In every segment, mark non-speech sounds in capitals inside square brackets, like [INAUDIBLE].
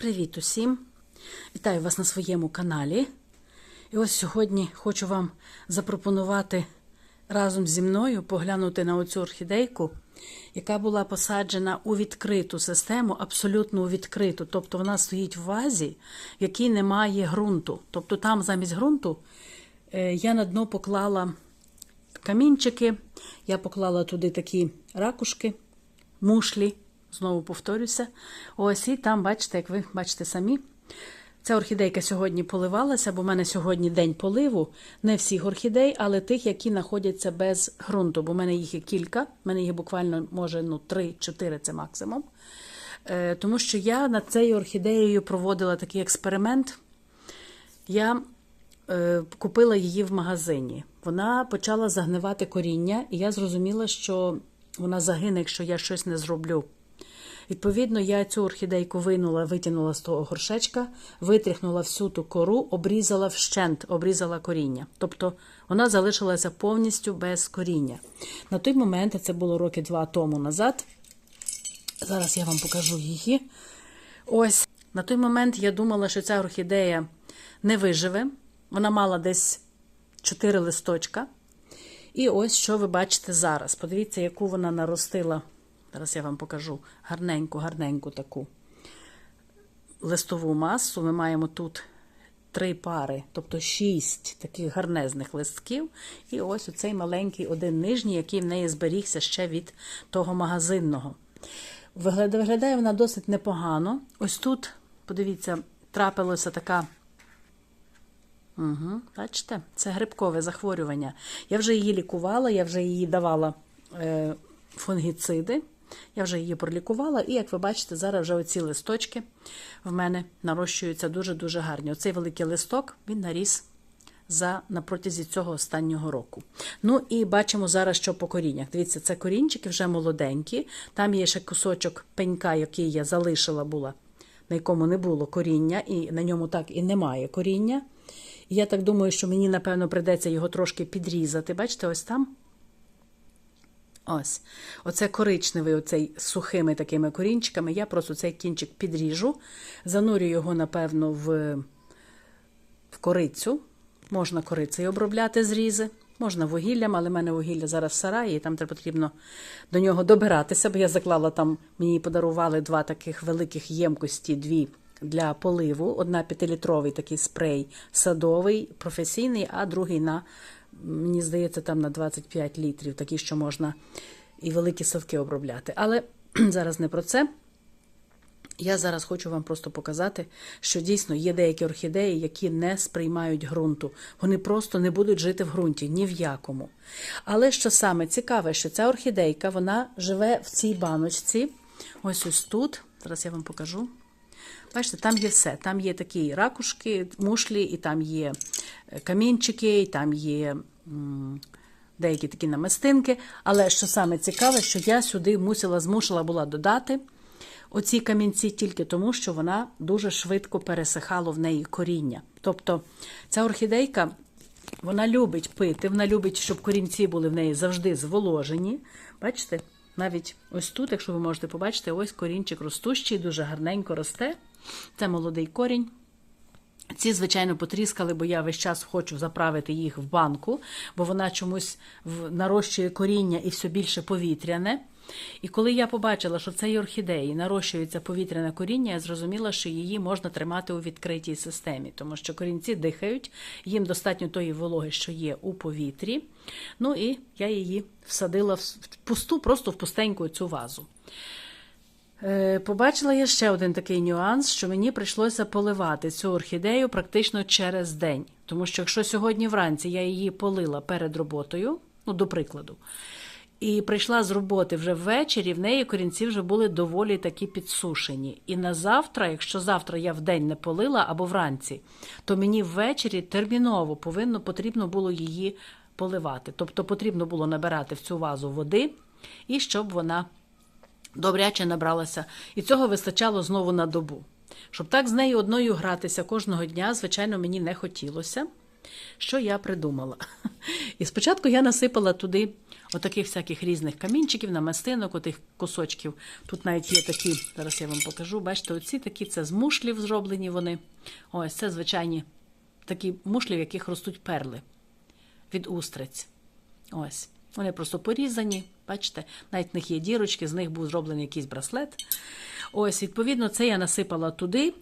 Привіт усім! Вітаю вас на своєму каналі. І ось сьогодні хочу вам запропонувати разом зі мною поглянути на оцю орхідейку, яка була посаджена у відкриту систему, абсолютно у відкриту. Тобто вона стоїть в вазі, в якій немає ґрунту. Тобто там замість ґрунту е, я на дно поклала камінчики, я поклала туди такі ракушки, мушлі. Знову повторюся. Ось і там, бачите, як ви бачите самі. Ця орхідейка сьогодні поливалася, бо в мене сьогодні день поливу. Не всіх орхідей, але тих, які знаходяться без ґрунту. Бо в мене їх є кілька. В мене їх буквально, може, ну, 3-4 це максимум. Е, тому що я над цією орхідеєю проводила такий експеримент. Я е, купила її в магазині. Вона почала загнивати коріння, і я зрозуміла, що вона загине, якщо я щось не зроблю. Відповідно, я цю орхідейку винула, витягнула з того горшечка, витряхнула всю ту кору, обрізала вщент, обрізала коріння. Тобто вона залишилася повністю без коріння. На той момент, це було роки два тому назад. Зараз я вам покажу її. Ось на той момент я думала, що ця орхідея не виживе. Вона мала десь 4 листочка. І ось що ви бачите зараз. Подивіться, яку вона наростила. Зараз я вам покажу гарненьку, гарненьку таку листову масу. Ми маємо тут три пари, тобто шість таких гарнезних листків. І ось оцей маленький один нижній, який в неї зберігся ще від того магазинного. Виглядає вона досить непогано. Ось тут, подивіться, трапилася така. Угу, Бачите, це грибкове захворювання. Я вже її лікувала, я вже її давала е, фунгіциди. Я вже її пролікувала, і, як ви бачите, зараз вже оці листочки в мене нарощуються дуже-дуже гарні. Оцей великий листок він наріс за, на протязі цього останнього року. Ну і бачимо зараз, що по коріннях. Дивіться, це корінчики вже молоденькі. Там є ще кусочок пенька, який я залишила була, на якому не було коріння, і на ньому так і немає коріння. Я так думаю, що мені, напевно, придеться його трошки підрізати. Бачите, ось там. Ось, оце коричневий, оцей сухими такими корінчиками. Я просто цей кінчик підріжу, занурю його, напевно, в в корицю. Можна корицею обробляти зрізи, можна вугіллям, але в мене вугілля зараз в сараї, і там треба потрібно до нього добиратися, бо я заклала там, мені подарували два таких великих ємкості, дві для поливу. Одна п'ятилітровий такий спрей садовий, професійний, а другий на мені здається, там на 25 літрів, такі, що можна і великі садки обробляти. Але [CLEARS THROAT] зараз не про це. Я зараз хочу вам просто показати, що дійсно є деякі орхідеї, які не сприймають ґрунту. Вони просто не будуть жити в ґрунті ні в якому. Але що саме цікаве, що ця орхідейка вона живе в цій баночці. Ось ось тут. Зараз я вам покажу. Бачите, там є все. Там є такі ракушки, мушлі, і там є камінчики, і там є деякі такі намистинки. Але що саме цікаве, що я сюди мусила, змушила була додати оці камінці тільки тому, що вона дуже швидко пересихало в неї коріння. Тобто ця орхідейка. Вона любить пити, вона любить, щоб корінці були в неї завжди зволожені. Бачите, навіть ось тут, якщо ви можете побачити, ось корінчик ростущий, дуже гарненько росте. Це молодий корінь. Ці, звичайно, потріскали, бо я весь час хочу заправити їх в банку, бо вона чомусь нарощує коріння і все більше повітряне. І коли я побачила, що цей орхідеї нарощується повітряне коріння, я зрозуміла, що її можна тримати у відкритій системі, тому що корінці дихають, їм достатньо тої вологи, що є у повітрі. Ну і я її всадила в пусту, просто в пустеньку цю вазу. Побачила я ще один такий нюанс, що мені прийшлося поливати цю орхідею практично через день. Тому що якщо сьогодні вранці я її полила перед роботою, ну, до прикладу, і прийшла з роботи вже ввечері, в неї корінці вже були доволі такі підсушені. І на завтра, якщо завтра я в день не полила або вранці, то мені ввечері терміново повинно потрібно було її поливати. Тобто потрібно було набирати в цю вазу води, і щоб вона добряче набралася. І цього вистачало знову на добу. Щоб так з нею одною гратися кожного дня, звичайно, мені не хотілося. Що я придумала? [LAUGHS] І спочатку я насипала туди отаких всяких різних камінчиків, намистинок, отих кусочків. Тут навіть є такі, зараз я вам покажу. Бачите, оці такі це з мушлів зроблені вони. Ось це звичайні такі мушлі, в яких ростуть перли від устриць. Ось. Вони просто порізані, бачите, навіть в них є дірочки, з них був зроблений якийсь браслет. Ось, відповідно, це я насипала туди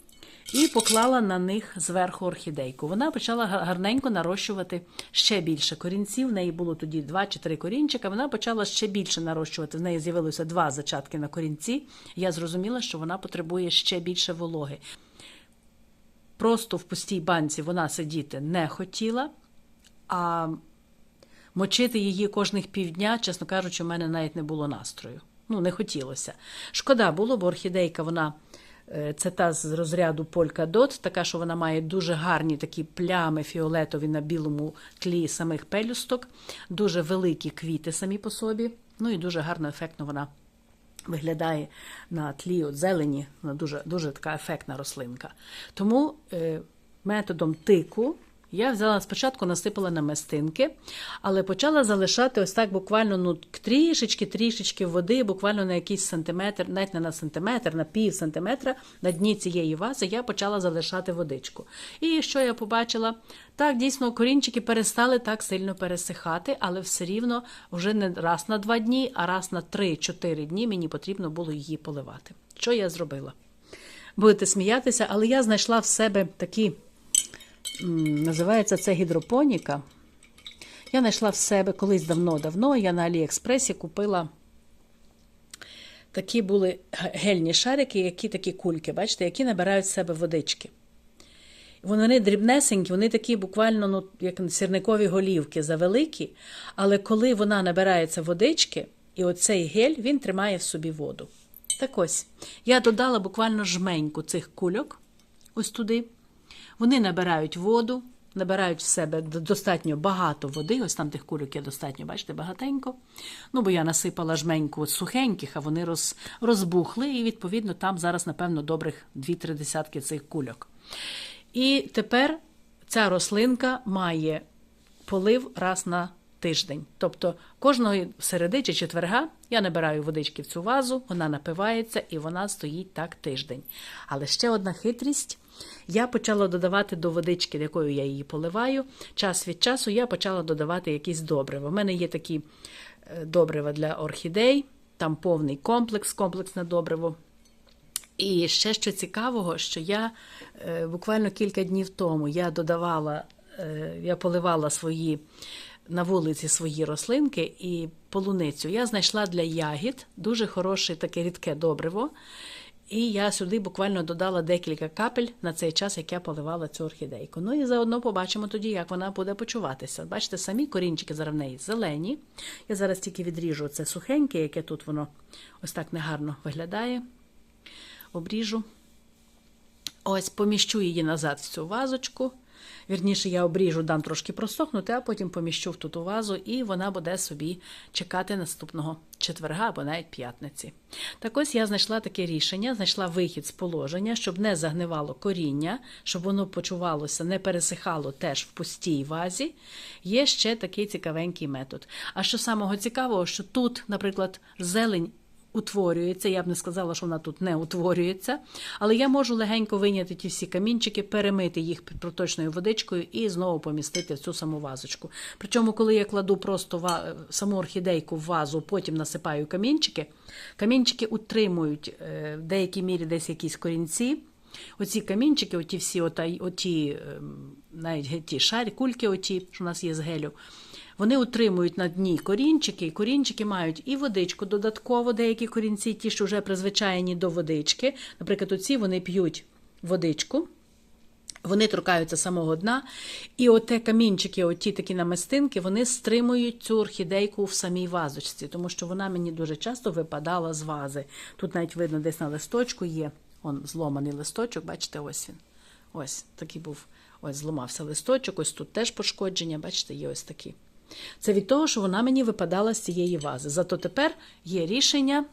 і поклала на них зверху орхідейку. Вона почала гарненько нарощувати ще більше корінців. В неї було тоді два чи три корінчика. Вона почала ще більше нарощувати. В неї з'явилося два зачатки на корінці. Я зрозуміла, що вона потребує ще більше вологи. Просто в пустій банці вона сидіти не хотіла, а мочити її кожних півдня, чесно кажучи, у мене навіть не було настрою. Ну, не хотілося. Шкода було, бо орхідейка, вона це та з розряду Полька Дот, така, що вона має дуже гарні такі плями фіолетові на білому тлі самих пелюсток, дуже великі квіти самі по собі. Ну і дуже гарно, ефектно вона виглядає на тлі от зелені, вона дуже, дуже така ефектна рослинка. Тому е, методом тику я взяла спочатку, насипала на мистинки, але почала залишати ось так буквально ну, трішечки-трішечки води, буквально на якийсь сантиметр, навіть не на сантиметр, на пів сантиметра на дні цієї вази я почала залишати водичку. І що я побачила? Так, дійсно, корінчики перестали так сильно пересихати, але все рівно вже не раз на два дні, а раз на 3-4 дні мені потрібно було її поливати. Що я зробила? Будете сміятися, але я знайшла в себе такі, називається це гідропоніка. Я знайшла в себе колись давно-давно. Я на Аліекспресі купила такі були гельні шарики, які такі кульки, бачите, які набирають в себе водички. Вони дрібнесенькі, вони такі буквально, ну, як сірникові голівки завеликі, але коли вона набирається водички, і оцей гель він тримає в собі воду. Так ось, я додала буквально жменьку цих кульок ось туди. Вони набирають воду, набирають в себе достатньо багато води. Ось там тих кульок є достатньо, бачите, багатенько. Ну, бо я насипала жменьку сухеньких, а вони роз, розбухли, і, відповідно, там зараз, напевно, добрих 2-3 десятки цих кульок. І тепер ця рослинка має полив раз на тиждень. Тобто кожної середи чи четверга я набираю водички в цю вазу, вона напивається і вона стоїть так тиждень. Але ще одна хитрість. Я почала додавати до водички, якою я її поливаю. Час від часу я почала додавати якісь добрива. У мене є такі е, добрива для орхідей, там повний комплекс, комплексне добриво. І ще що цікавого, що я е, буквально кілька днів тому я додавала, е, я поливала свої на вулиці свої рослинки і полуницю. Я знайшла для ягід дуже хороше таке рідке добриво. І я сюди буквально додала декілька капель на цей час, як я поливала цю орхідейку. Ну і заодно побачимо тоді, як вона буде почуватися. Бачите, самі корінчики зараз в неї зелені. Я зараз тільки відріжу це сухеньке, яке тут воно ось так негарно виглядає обріжу. Ось поміщу її назад в цю вазочку. Вірніше, я обріжу, дам трошки просохнути, а потім поміщу в ту вазу, і вона буде собі чекати наступного четверга або навіть п'ятниці. Так ось я знайшла таке рішення, знайшла вихід з положення, щоб не загнивало коріння, щоб воно почувалося, не пересихало теж в пустій вазі. Є ще такий цікавенький метод. А що самого цікавого, що тут, наприклад, зелень утворюється. Я б не сказала, що вона тут не утворюється, але я можу легенько виняти ті всі камінчики, перемити їх під проточною водичкою і знову помістити в цю саму вазочку. Причому, коли я кладу просто саму орхідейку в вазу, потім насипаю камінчики, камінчики утримують е, в деякій мірі десь якісь корінці. Оці камінчики, оті всі, ота, оті, ем, навіть ті шарі, кульки, оті, що у нас є з гелю, вони утримують на дні корінчики, і корінчики мають і водичку додатково, деякі корінці, ті, що вже призвичайні до водички. Наприклад, оці вони п'ють водичку. Вони торкаються самого дна, і оте камінчики, оті такі намистинки, вони стримують цю орхідейку в самій вазочці, тому що вона мені дуже часто випадала з вази. Тут навіть видно, десь на листочку є он зломаний листочок, бачите, ось він. Ось такий був, ось зламався листочок, ось тут теж пошкодження, бачите, є ось такі. Це від того, що вона мені випадала з цієї вази. Зато тепер є рішення.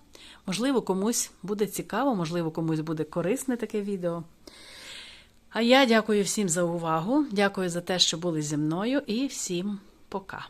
Можливо, комусь буде цікаво, можливо, комусь буде корисне таке відео. А я дякую всім за увагу, дякую за те, що були зі мною, і всім пока.